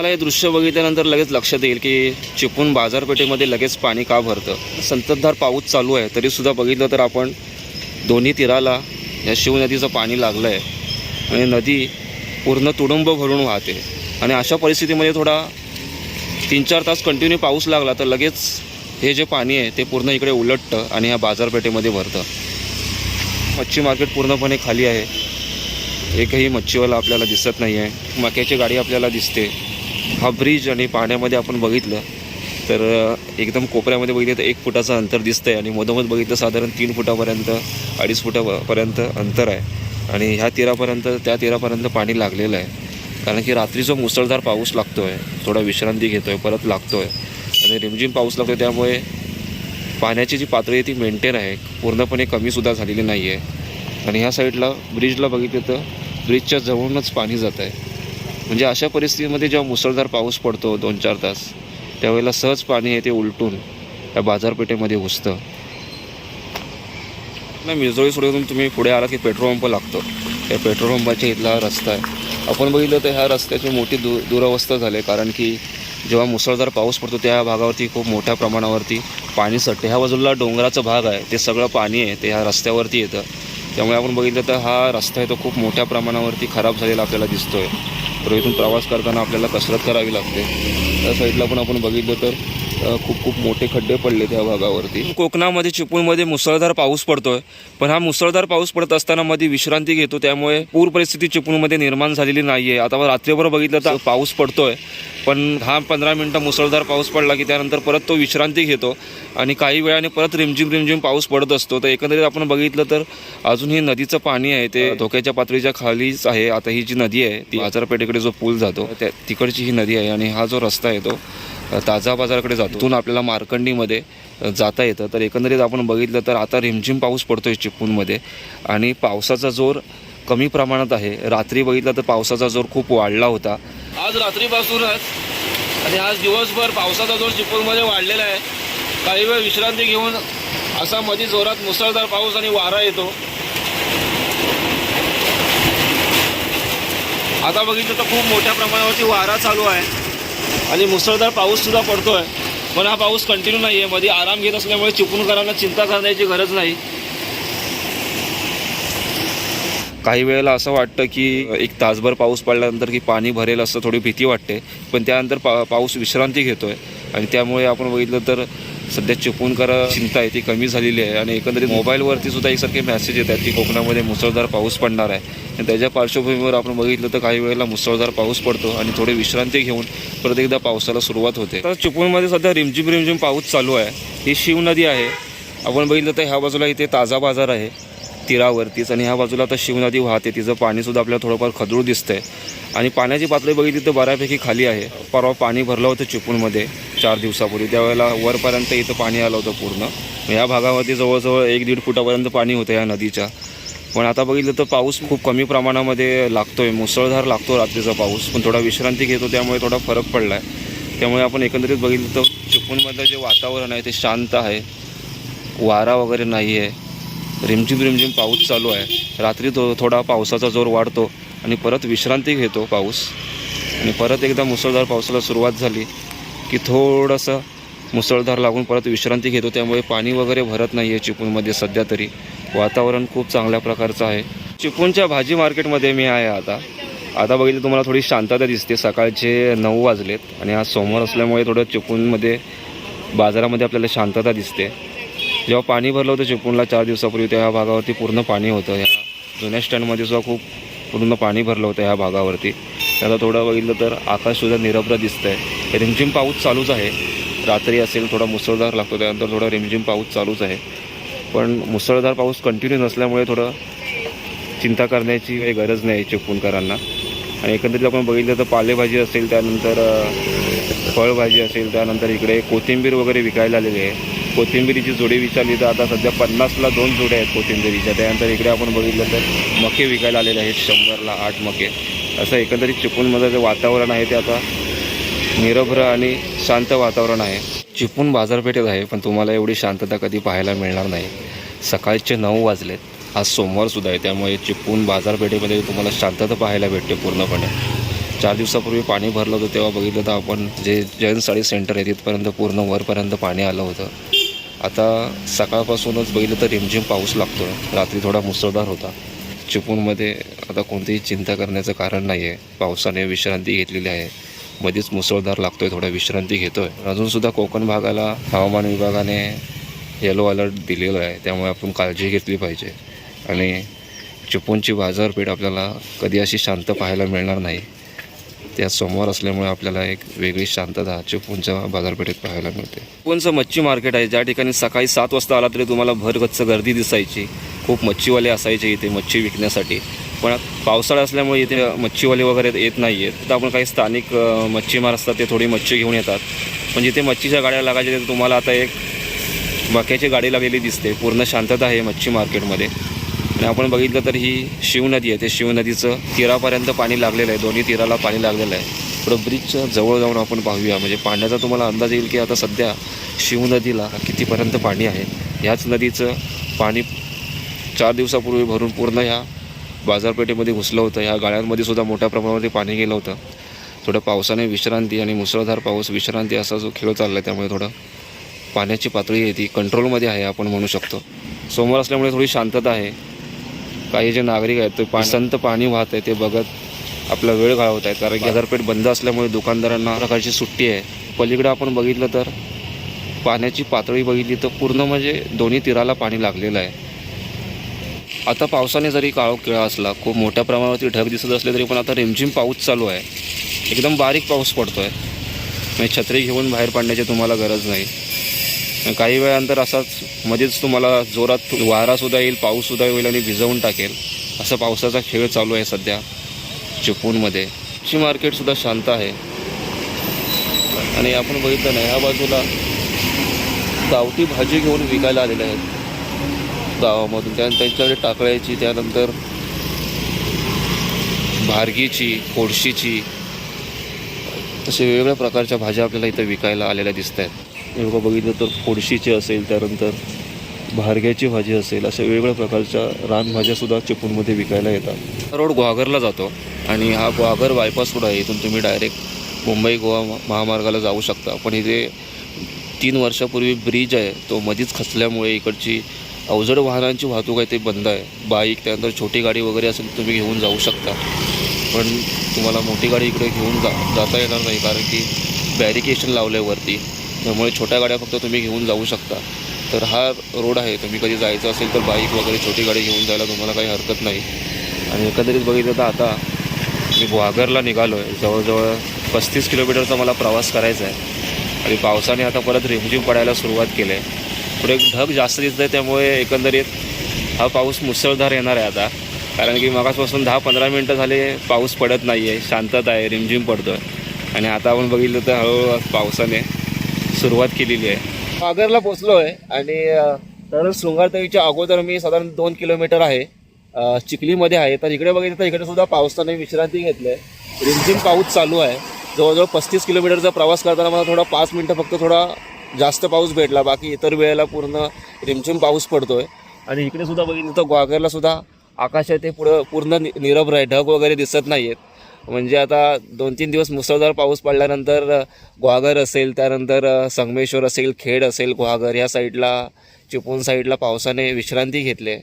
मला हे दृश्य बघितल्यानंतर लगेच लक्षात येईल की चिपळूण बाजारपेठेमध्ये लगेच पाणी का भरतं. संततधार पाऊस चालू आहे तरीसुद्धा बघितलं तर आपण दोन्ही तीराला या शिवनदीचं पाणी लागलं आहे आणि नदी पूर्ण तुडुंब भरून वाहते. आणि अशा परिस्थितीमध्ये थोडा तीन चार तास कंटिन्यू पाऊस लागला तर लगेच हे जे पाणी आहे ते पूर्ण इकडे उलटतं आणि ह्या बाजारपेठेमध्ये भरतं. मच्छी मार्केट पूर्णपणे खाली आहे. एकही मच्छीवाला आपल्याला दिसत नाही आहे मक्याची गाडी आपल्याला दिसते. हा ब्रिज आणि पाण्यामध्ये आपण बघितलं तर एकदम कोपऱ्यामध्ये बघितलं तर एक फुटाचं अंतर दिसतं आहे आणि मधोमध बघितलं साधारण तीन फुटापर्यंत अडीच फुटापर्यंत अंतर आहे. आणि ह्या तीरापर्यंत त्या तीरापर्यंत पाणी लागलेलं आहे. कारण की रात्री जो मुसळधार पाऊस लागतो आहे थोडा विश्रांती घेतो आहे परत लागतो आहे आणि रिमझिम पाऊस लागतो त्यामुळे पाण्याची जी पातळी आहे ती मेंटेन आहे. पूर्णपणे कमीसुद्धा झालेली नाही आहे आणि ह्या साईडला ब्रिजला बघितलं तर ब्रिजच्या जवळूनच पाणी जात आहे म्हणजे अशा परिस्थितीमध्ये जेव्हा मुसळधार पाऊस पडतो दोन चार तास त्यावेळेला सहज पाणी आहे ते उलटून त्या बाजारपेठेमध्ये घुसतं. नाही मिरजोळी सोडून तुम्ही पुढे आला की पेट्रोल पंप लागतो. त्या पेट्रोल पंपाच्या इथला रस्ता आहे. आपण बघितलं तर ह्या रस्त्याची मोठी दु दुरावस्था झाली कारण की जेव्हा मुसळधार पाऊस पडतो त्या भागावरती खूप मोठ्या प्रमाणावरती पाणी सटते ह्या बाजूला डोंगराचा भाग आहे. ते सगळं पाणी आहे. ते ह्या रस्त्यावरती येतं. त्यामुळे आपण बघितलं तर हा रस्ता आहे तो खूप मोठ्या प्रमाणावरती खराब झालेला आपल्याला दिसतो आहे तर इथून प्रवास करताना आपल्याला कसरत करावी लागते. त्या साईडला पण आपण बघितलं तर खूप खूप मोठे खड्डे पडले त्या भागावरती. कोकणामध्ये चिपळूणमध्ये मुसळधार पाऊस पडतोय पण हा मुसळधार पाऊस पडत असताना मध्ये विश्रांती घेतो त्यामुळे पूर परिस्थिती चिपळूणमध्ये निर्माण झालेली नाही आहे आता रात्रीभर बघितलं तर पाऊस पडतोय पण हा पंधरा मिनटं मुसळधार पाऊस पडला की त्यानंतर परत तो विश्रांती घेतो आणि काही वेळाने परत रिमझिम रिमझिम पाऊस पडत असतो. तर एकंदरीत आपण बघितलं तर अजून हे नदीचं पाणी आहे ते धोक्याच्या पातळीच्या खालीच आहे. आता ही जी नदी आहे ती बाजारपेठेकडे जो पूल जातो त्या तिकडची ही नदी आहे आणि हा जो रस्ता आहे तो ताजा बाजाराकडे जातो. तिथून आपल्याला मार्कंडीमध्ये जाता येतं. तर एकंदरीत आपण बघितलं तर आता रिमझिम पाऊस पडतोय चिपळूणमध्ये आणि पावसाचा जोर कमी प्रमाणात आहे. रात्री बघितलं तर पावसाचा जोर खूप वाढला होता. आज रात्रीपासूनच आणि आज दिवसभर पावसाचा जोर चिपळूणमध्ये वाढलेला आहे. काही वेळ विश्रांती घेऊन असा मध्ये जोरात मुसळधार पाऊस आणि वारा येतो. आता बघितलं तर खूप मोठ्या प्रमाणावरती वारा चालू आहे. आणि मुसळधार पाऊससुद्धा पडतो आहे पण हा पाऊस कंटिन्यू नाही आहे मध्ये आराम घेत असल्यामुळे चिपळूणकरांना चिंता करण्याची गरज नाही. काही वेळेला असं वाटतं की एक तासभर पाऊस पडल्यानंतर की पाणी भरेल असं थोडी भीती वाटते. पण त्यानंतर पा पाऊस विश्रांती घेतोय. आणि त्यामुळे आपण बघितलं तर सध्या चिपळूणकर चिंता आहे ती कमी झालेली आहे. आणि एकंदरीत मोबाईलवरती सुद्धा एकसारखे मेसेज येत आहेत की कोकणामध्ये मुसळधार पाऊस पडणार आहे. आणि त्याच्या पार्श्वभूमीवर आपण बघितलं तर काही वेळेला मुसळधार पाऊस पडतो आणि थोडी विश्रांती घेऊन परत एकदा पावसाला सुरुवात होते. तर चिपळूणमध्ये सध्या रिमझिम रिमझिम पाऊस चालू आहे. ही शिव नदी आहे. आपण बघितलं तर ह्या बाजूला इथे ताजा बाजार आहे. तीरावरतीच आणि ह्या बाजूला आता शिवनदी वाहते. तिचं पाणीसुद्धा आपल्याला थोडंफार खदरूळ दिसतंय. आणि पाण्याची पातळी बघितली तर बऱ्यापैकी खाली आहे. परवा पाणी भरलं होतं चिपळूणमध्ये चार दिवसापूर्वी. त्यावेळेला वरपर्यंत इथं पाणी आलं होतं पूर्ण. या भागावरती जवळजवळ एक दीड फुटापर्यंत पाणी होतं या नदीच्या. पण आता बघितलं तर पाऊस खूप कमी प्रमाणामध्ये लागतोय. मुसळधार लागतो रात्रीचा पाऊस. पण थोडा विश्रांती घेतो त्यामुळे थोडा फरक पडला आहे त्यामुळे आपण एकंदरीत बघितलं तर चिपळूणमधलं जे वातावरण आहे ते शांत आहे. वारा वगैरे नाही आहे रिमझिम रिमझिम पाऊस चालू आहे. रात्री तो थोडा पावसाचा जोर वाढतो आणि परत विश्रांती घेतो पाऊस. आणि परत एकदा मुसळधार पावसाला सुरुवात झाली की थोडंसं मुसळधार लागून परत विश्रांती घेतो. त्यामुळे पाणी वगैरे भरत नाही आहे चिपळूणमध्ये सध्या तरी. वातावरण खूप चांगल्या प्रकारचं आहे. चिपळूणच्या भाजी मार्केटमध्ये मी आहे आता. आता बघितलं तुम्हाला थोडी शांतता दिसते. सकाळचे नऊ वाजलेत आणि आज सोमवार असल्यामुळे थोडं चिपळूणमध्ये बाजारामध्ये आपल्याला शांतता दिसते. जेव्हा पाणी भरलं होतं चिपळूणला चार दिवसापूर्वी त्या भागावरती पूर्ण पाणी होतं. ह्या जुन्या स्टँडमध्ये सुद्धा खूप पूर्ण पाणी भरलं होतं ह्या भागावरती. त्याला थोडं बघितलं तर आकाशसुद्धा निरभ्र दिसतं आहे रिमझिम पाऊस चालूच आहे. रात्री असेल थोडा मुसळधार लागतो त्यानंतर थोडा रिमझिम पाऊस चालूच आहे. पण मुसळधार पाऊस कंटिन्यू नसल्यामुळे थोडं चिंता करण्याची काही गरज नाही चिपळूणकरांना. आणि एकंदरीत आपण बघितलं तर पालेभाजी असेल त्यानंतर फळभाजी असेल त्यानंतर इकडे कोथिंबीर वगैरे विकायला आलेली आहे. कोथिंबिरीची जोडी विचारली तर आता सध्या पन्नासला दोन जोड्या आहेत कोथिंबिरीच्या. त्यानंतर इकडे आपण बघितलं तर मके विकायला आलेले आहेत शंभरला आठ मके. असं एकंदरीत चिपळूणमधलं जे वातावरण आहे ते आता निरभ्र आणि शांत वातावरण आहे. चिपळूण बाजारपेठेत आहे पण तुम्हाला एवढी शांतता कधी पाहायला मिळणार नाही. सकाळचे नऊ वाजलेत. आज सोमवारसुद्धा आहे त्यामुळे चिपळूण बाजारपेठेमध्ये तुम्हाला शांतता पाहायला भेटते पूर्णपणे. चार दिवसापूर्वी पाणी भरलं होतं तेव्हा बघितलं तर आपण जे जैन साडी सेंटर आहे तिथपर्यंत पूर्ण वरपर्यंत पाणी आलं होतं. आता सकाळपासूनच बघितलं तर रिमझिम पाऊस लागतो आहे रात्री थोडा मुसळधार होता. चिपळूणमध्ये आता कोणतीही चिंता करण्याचं कारण नाही आहे पावसाने विश्रांती घेतलेली आहे. मध्येच मुसळधार लागतोय थोडा विश्रांती घेतोय. अजूनसुद्धा कोकण भागाला हवामान विभागाने येलो अलर्ट दिलेलं आहे. त्यामुळे आपण काळजी घेतली पाहिजे. आणि चिपळूणची बाजारपेठ आपल्याला कधी अशी शांत पाहायला मिळणार नाही. त्या सोमवार असल्यामुळे आपल्याला एक वेगळी शांतता चिपळूणच्या बाजारपेठेत पाहायला मिळते. चिपळूणचं मच्छी मार्केट आहे. ज्या ठिकाणी सकाळी सात वाजता आला तरी तुम्हाला भरगच्च गर्दी दिसायची. खूप मच्छीवाले असायचे इथे मच्छी विकण्यासाठी. पण पावसाळा असल्यामुळे इथे मच्छीवाले वगैरे येत नाही आहेत तर आपण काही स्थानिक मच्छीमार असतात ते थोडी मच्छी घेऊन येतात. पण जिथे मच्छीच्या गाड्या लागायच्या तिथे तुम्हाला आता एक मक्याची गाडी लागलेली दिसते. पूर्ण शांतता आहे मच्छी मार्केटमध्ये. आणि आपण बघितलं तर ही शिवनदी आहे. ते शिवनदीचं तीरापर्यंत पाणी लागलेलं आहे. दोन्ही तीराला पाणी लागलेलं आहे. पुढं ब्रिजच्या जवळ जाऊन आपण पाहूया. म्हणजे पाण्याचा तुम्हाला अंदाज येईल की आता सध्या शिवनदीला कितीपर्यंत पाणी आहे. ह्याच नदीचं पाणी चार दिवसापूर्वी भरून पूर्ण ह्या बाजारपेठेमध्ये घुसलं होतं. ह्या गाळ्यांमध्ये सुद्धा मोठ्या प्रमाणामध्ये पाणी गेलं होतं. थोडं पावसाने विश्रांती आणि मुसळधार पाऊस विश्रांती असा जो खेळ चालला आहे त्यामुळे थोडं पाण्याची पातळी आहे ती कंट्रोलमध्ये आहे आपण म्हणू शकतो. सोमवार असल्यामुळे थोडी शांतता आहे. काही जे नागरिक आहेत ते पा संत पाणी वाहत आहे ते बघत आपला वेळ घालवत आहेत. कारण बाजारपेठ बंद असल्यामुळे दुकानदारांना प्रकारची सुट्टी आहे. पलीकडे आपण बघितलं तर पाण्याची पातळी बघितली तर पूर्ण म्हणजे दोन्ही तीराला पाणी लागलेलं आहे. आता पावसाने जरी काळोखिळा असला खूप मोठ्या प्रमाणावरती ढग दिसत असले तरी पण आता रिमझिम पाऊस चालू आहे. एकदम बारीक पाऊस पडतो आहे म्हणजे छत्री घेऊन बाहेर पडण्याची तुम्हाला गरज नाही. काही वेळानंतर असाच मध्येच तुम्हाला जोरात वारासुद्धा येईल पाऊससुद्धा होईल आणि भिजवून टाकेल. असा पावसाचा खेळ चालू आहे सध्या चिपळूणमध्ये. ची मार्केटसुद्धा शांत आहे. आणि आपण बघितलं नाही ह्या बाजूला गावठी भाजी घेऊन विकायला आलेल्या आहेत. गावामधून त्यानंतर त्यांच्याकडे टाकळ्याची त्यानंतर भारगीची कोळशीची तसे वेगवेगळ्या प्रकारच्या भाज्या आपल्याला इथं विकायला आलेल्या दिसत आहेत हे बघा बघितलं तर फोडशीचे असेल त्यानंतर भारग्याची भाजी असेल अशा वेगवेगळ्या प्रकारच्या रानभाज्यासुद्धा चिपळूणमध्ये विकायला येतात. रोड ग्वाघरला जातो आणि हा ग्वाघर बायपास रोड आहे. इथून तुम्ही डायरेक्ट मुंबई गोवा महामार्गाला जाऊ शकता. पण इथे तीन वर्षापूर्वी ब्रिज आहे. तो मधीच खचल्यामुळे इकडची अवजड वाहनांची वाहतूक आहे ते बंद आहे. बाईक त्यानंतर छोटी गाडी वगैरे असेल तुम्ही घेऊन जाऊ शकता. पण तुम्हाला मोठी गाडी इकडे घेऊन जा जाता येणार नाही. कारण की बॅरिकेशन लावलं आहे वरती. त्यामुळे छोट्या गाड्या फक्त तुम्ही घेऊन जाऊ शकता. तर हा रोड आहे. तुम्ही कधी जायचं असेल तर बाईक वगैरे छोटी गाडी घेऊन जायला तुम्हाला काही हरकत नाही. आणि एकंदरीत बघितलं तर आता मी ग्वाघरला निघालो आहे जवळजवळ पस्तीस किलोमीटरचा मला प्रवास करायचा आहे. आणि पावसाने आता परत रिमझिम पडायला सुरुवात केली आहे. पुढे ढग जास्त दिसतं आहे त्यामुळे एकंदरीत हा पाऊस मुसळधार येणार आहे आता. कारण की मगासपासून दहा पंधरा मिनटं झाले पाऊस पडत नाही आहे शांतता आहे. रिमझिम पडतो आहे आणि आता आपण बघितलं तर हळूहळू पावसाने सुरुवात केलेली आहे. आगरला पोचलो आहे आणि तर शृंगारदेवीच्या अगोदर मी साधारण दोन किलोमीटर आहे. चिखलीमध्ये आहे. तर इकडे बघितलं तर इकडे सुद्धा पावसाने विश्रांती घेतली आहे रिमझिम पाऊस चालू आहे. जवळजवळ पस्तीस किलोमीटरचा प्रवास करताना मला थोडा पाच मिनटं फक्त थोडा जास्त पाऊस भेटला. बाकी इतर वेळेला पूर्ण रिमझिम पाऊस पडतो आहे आणि इकडे सुद्धा बघितलं तर ग्वागरला सुद्धा आकाश आहे ते पुढं पूर्ण नि- निरभ्र आहे. ढग वगैरे दिसत नाही आहेत म्हणजे आता दोन तीन दिवस मुसळधार पाऊस पडल्यानंतर ग्वागर असेल त्यानंतर संगमेश्वर असेल खेड असेल ग्वागर ह्या साईडला चिपळूण साईडला पावसाने विश्रांती घेतली आहे.